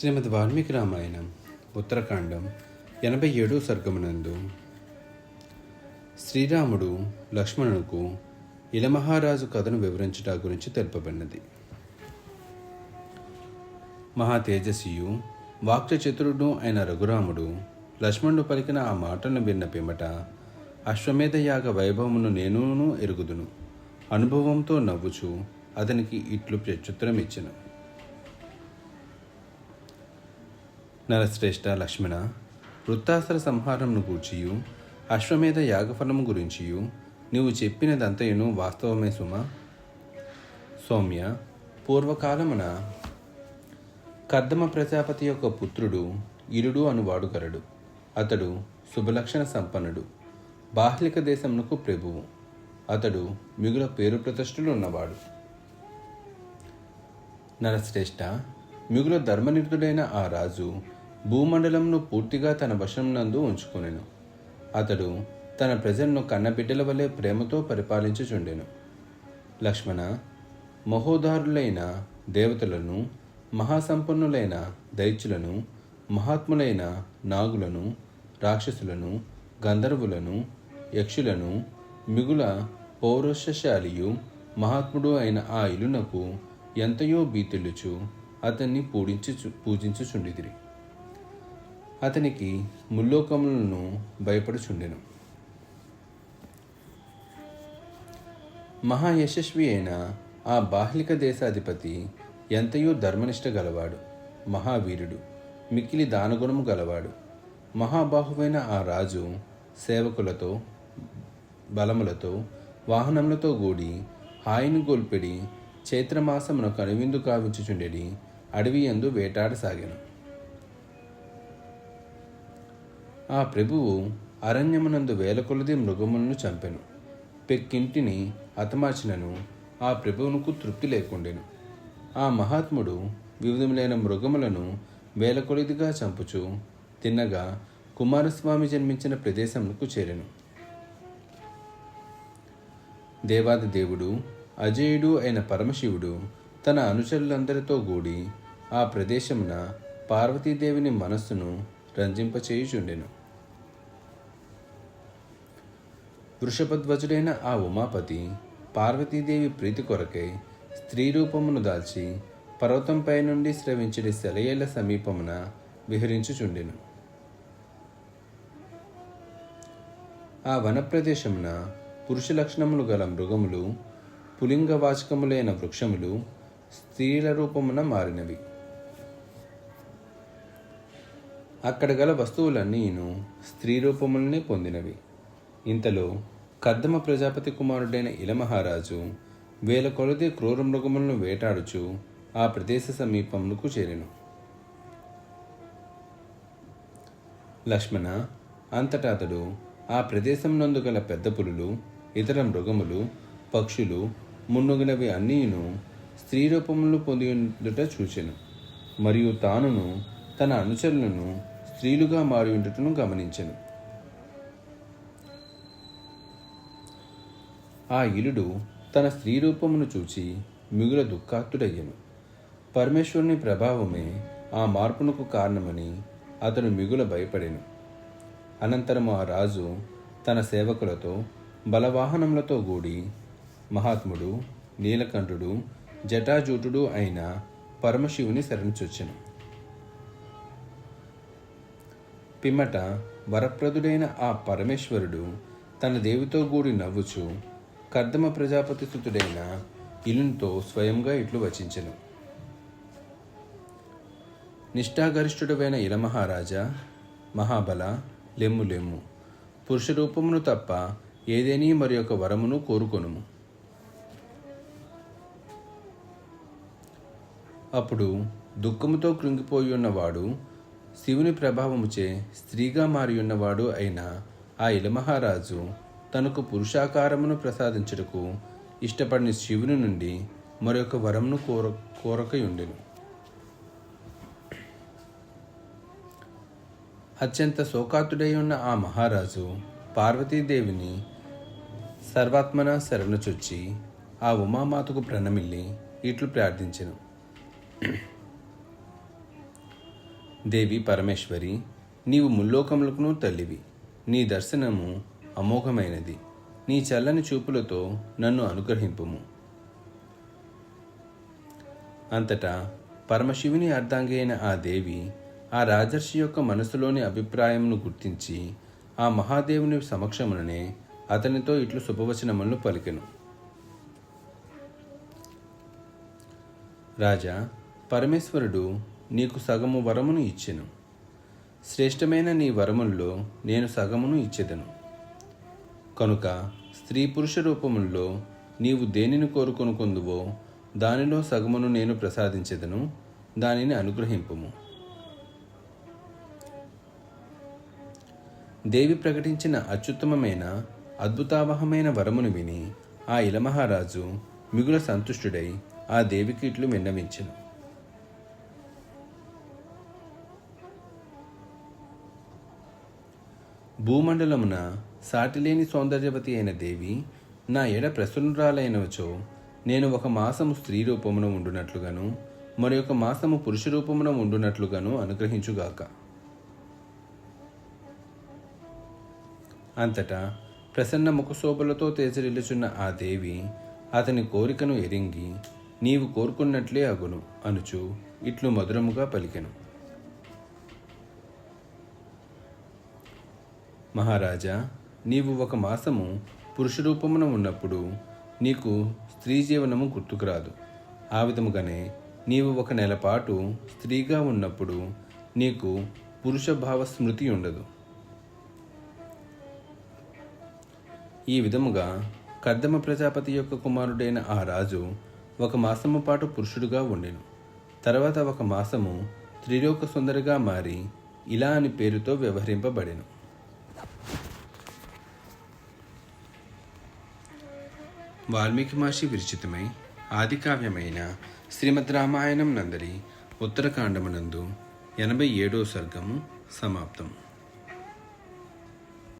శ్రీమద్ వాల్మీకి రామాయణం ఉత్తరాఖండం ఎనభై ఏడు సర్గమునందు శ్రీరాముడు లక్ష్మణునకు ఇలమహారాజు కథను వివరించుట గురించి తెలుపబడినది. మహా తేజస్వియు వాక్చతురుడు అయిన రఘురాముడు లక్ష్మణుడు పలికిన ఆ మాటలను విన్న పిమ్మట అశ్వమేధ యాగ వైభవమును నేనును ఎరుగుదును. అనుభవంతో నవ్వుచు అతనికి ఇట్లు ప్రత్యుత్తరం ఇచ్చెను నరశ్రేష్ఠ లక్ష్మణ వృత్తాసర సంహారంను గూర్చియు అశ్వమేధ యాగఫలము గురించియు నీవు చెప్పినదంతయును వాస్తవమే సుమ? సౌమ్య పూర్వకాలమున కర్దమ ప్రజాపతి యొక్క పుత్రుడు ఇరుడు అనువాడు గరడు అతడు శుభలక్షణ సంపన్నుడు. బాహ్లిక దేశమునకు ప్రభువు. అతడు మిగుల పేరు ప్రతిష్ఠులు ఉన్నవాడు. నరశ్రేష్ఠ మిగుల ధర్మనిరుతుడైన ఆ రాజు భూమండలంను పూర్తిగా తన వశంనందు ఉంచుకొనెను. అతడు తన ప్రజలను కన్నబిడ్డల వలె ప్రేమతో పరిపాలించుచుండెను. లక్ష్మణ మహోదారులైన దేవతలను మహాసంపన్నులైన దైత్యులను మహాత్ములైన నాగులను రాక్షసులను గంధర్వులను యక్షులను మిగుల పౌరుషశాలియు మహాత్ముడు అయిన ఆ ఇలునకు ఎంతయో బీతిల్లుచు అతన్ని పూడించు పూజించుచుండిదిరి అతనికి ముల్లోకములను భయపడుచుండెను. మహాయశస్వి అయిన ఆ బాహ్లిక దేశాధిపతి ఎంతయో ధర్మనిష్ట గలవాడు మహావీరుడు మిక్కిలి దానగుణము గలవాడు. మహాబాహువైన ఆ రాజు సేవకులతో బలములతో వాహనములతో కూడి హాయిని గోల్పెడి చైత్రమాసమున కనువిందు కావించుచుండెడి అడవి ఎందు వేటాడసాగాను. ఆ ప్రభువు అరణ్యమునందు వేల కొలది మృగములను చంపెను. పెక్కింటిని అతమార్చినను ఆ ప్రభువునకు తృప్తి లేకుండెను. ఆ మహాత్ముడు వివిధములైన మృగములను వేల కొలదిగా చంపుచు తిన్నగా కుమారస్వామి జన్మించిన ప్రదేశమునకు చేరెను. దేవాది దేవుడు అజేయుడు అయిన పరమశివుడు తన అనుచరులందరితో కూడి ఆ ప్రదేశమున పార్వతీదేవిని మనస్సును రంజింపచేయుచుండెను. వృషభధ్వజుడైన ఆ ఉమాపతి పార్వతీదేవి ప్రీతి కొరకై స్త్రీ రూపమును దాల్చి పర్వతంపై నుండి స్రవించడి సెలయేళ్ళ సమీపమున విహరించుచుండెను. ఆ వన ప్రదేశమున పురుష లక్షణములు గల మృగములు పులింగవాచకములైన వృక్షములు స్త్రీల రూపమున మారినవి. అక్కడ గల వస్తువులన్నీను స్త్రీ రూపములనే పొందినవి. ఇంతలో కద్దమ ప్రజాపతి కుమారుడైన ఇలమహారాజు వేల కొలది క్రూర మృగములను వేటాడుచు ఆ ప్రదేశ సమీపమునకు చేరెను. లక్ష్మణ అంతటా అతడు ఆ ప్రదేశం నందు గల పెద్ద పులులు ఇతర మృగములు పక్షులు మున్నగినవి అన్నీను స్త్రీ రూపములు పొంది ఉండుట చూచెను. మరియు తానును తన అనుచరులను స్త్రీలుగా మారి ఉండుటను గమనించను. ఆ ఇలుడు తన స్త్రీ రూపమును చూచి మిగుల దుఃఖాత్తుడయ్యను. పరమేశ్వరుని ప్రభావమే ఆ మార్పునకు కారణమని అతను మిగుల భయపడెను. అనంతరం ఆ రాజు తన సేవకులతో బలవాహనములతో కూడి మహాత్ముడు నీలకంఠుడు జటాజూటుడు అయిన పరమశివుని శరణుచొచ్చెను పిమ్మట వరప్రదుడైన ఆ పరమేశ్వరుడు తన దేవితో కూడి నవ్వుచు కర్దమ ప్రజాపతి సుతుడైన ఇలునితో స్వయంగా ఇట్లు వచించెను. నిష్ఠాగరిష్ఠుడైన ఇలమహారాజా మహాబల లెమ్ము లెమ్ము. పురుష రూపమును తప్ప ఏదేని మరి యొక్క వరమును కోరుకొనుము. అప్పుడు దుఃఖముతో కృంగిపోయి ఉన్నవాడు శివుని ప్రభావముచే స్త్రీగా మారి ఉన్నవాడు అయిన ఆ ఇలమహారాజు తనకు పురుషాకారమును ప్రసాదించుటకు ఇష్టపడిన శివుని నుండి మరొక వరమును కోర కోరకయుండెను. అత్యంత శోకాతుడై ఉన్న ఆ మహారాజు పార్వతీదేవిని సర్వాత్మన శరణుచొచ్చి ఆ ఉమామాతకు ప్రణమిల్లి ఇట్లు ప్రార్థించెను. దేవి పరమేశ్వరి నీవు ముల్లోకములకును తల్లివి. నీ దర్శనము అమోఘమైనది. నీ చల్లని చూపులతో నన్ను అనుగ్రహింపుము. అంతటా పరమశివుని అర్ధాంగి అయిన ఆ దేవి ఆ రాజర్షి యొక్క మనసులోని అభిప్రాయంను గుర్తించి ఆ మహాదేవుని సమక్షముననే అతనితో ఇట్లు శుభవచనములను పలికెను. రాజా పరమేశ్వరుడు నీకు సగము వరమును ఇచ్చెను. శ్రేష్టమైన నీ వరముల్లో నేను సగమును ఇచ్చేదను. కనుక స్త్రీ పురుష రూపముల్లో నీవు దేనిని కోరుకొనుకుందువో దానిలో సగమును నేను ప్రసాదించెదను దానిని అనుగ్రహింపుము. దేవి ప్రకటించిన అత్యుత్తమమైన అద్భుతావహమైన వరమును విని ఆ ఇలమహారాజు మిగుల సంతుష్టుడై ఆ దేవికి ఇట్లు విన్నవించెను. భూమండలమున సాటిలేని సౌందర్యవతి అయిన దేవి నా ఎడ ప్రసన్నురాలైనవచో నేను ఒక మాసము స్త్రీ రూపమున ఉండునట్లుగాను మరి ఒక మాసము పురుష రూపమున ఉండునట్లుగాను అనుగ్రహించుగాక. అంతటా ప్రసన్న ముఖశోభలతో తేజరిల్లుచున్న ఆ దేవి అతని కోరికను ఎరింగి నీవు కోరుకున్నట్లే అగును అనుచు ఇట్లు మధురముగా పలికెను. మహారాజా నీవు ఒక మాసము పురుషరూపమున ఉన్నప్పుడు నీకు స్త్రీ జీవనము గుర్తుకురాదు. ఆ విధముగానే నీవు ఒక నెల పాటు స్త్రీగా ఉన్నప్పుడు నీకు పురుష భావ స్మృతి ఉండదు. ఈ విధముగా కర్దమ ప్రజాపతి యొక్క కుమారుడైన ఆ రాజు ఒక మాసము పాటు పురుషుడుగా ఉండెను. తర్వాత ఒక మాసము త్రిలోక సుందరిగా మారి ఇలా అని పేరుతో వ్యవహరింపబడెను. వాల్మీకి మహర్షి విరచితమై ఆదికావ్యమైన శ్రీమద్ రామాయణం నందరి ఉత్తరకాండమునందు ఎనభై ఏడో సర్గము సమాప్తం